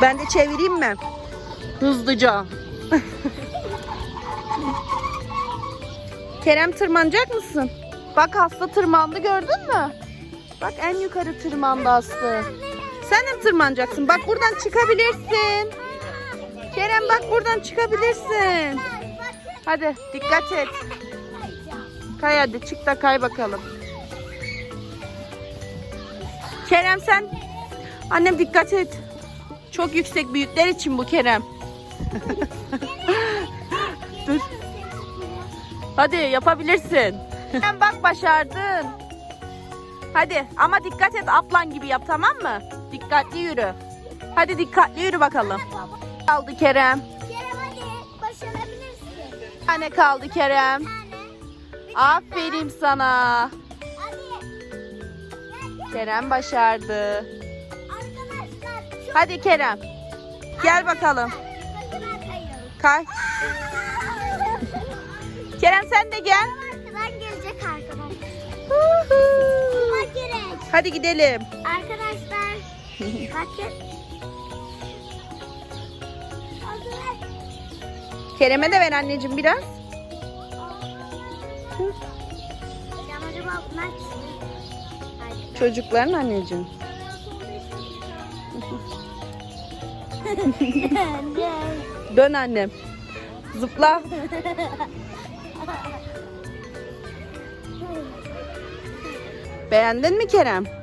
Ben de çevireyim mi? Hızlıca. Kerem tırmanacak mısın? Bak Aslı tırmandı gördün mü? Bak en yukarı tırmandı Aslı. Sen de tırmanacaksın? Bak buradan çıkabilirsin. Kerem bak buradan çıkabilirsin. Hadi dikkat et. Kay hadi çık da kay bakalım. Kerem sen. Annem dikkat et. Çok yüksek büyükler için bu Kerem. Dur. Hadi yapabilirsin. Sen bak başardın. Hadi ama dikkat et aplan gibi yap tamam mı? Dikkatli yürü. Hadi dikkatli yürü bakalım. Kaldı Kerem. Kerem hadi başarabilirsin. Bir tane kaldı Kerem. Aferin sana. Kerem başardı. Hadi Kerem. Gel bakalım. Kay. Kerem sen de gel. Arkadan gelecek gerek. Hadi gidelim. Arkadaşlar bakın. Kerem'e de ver anneciğim biraz. Çocukların anneciğim. Dön annem. Zıpla. Beğendin mi Kerem?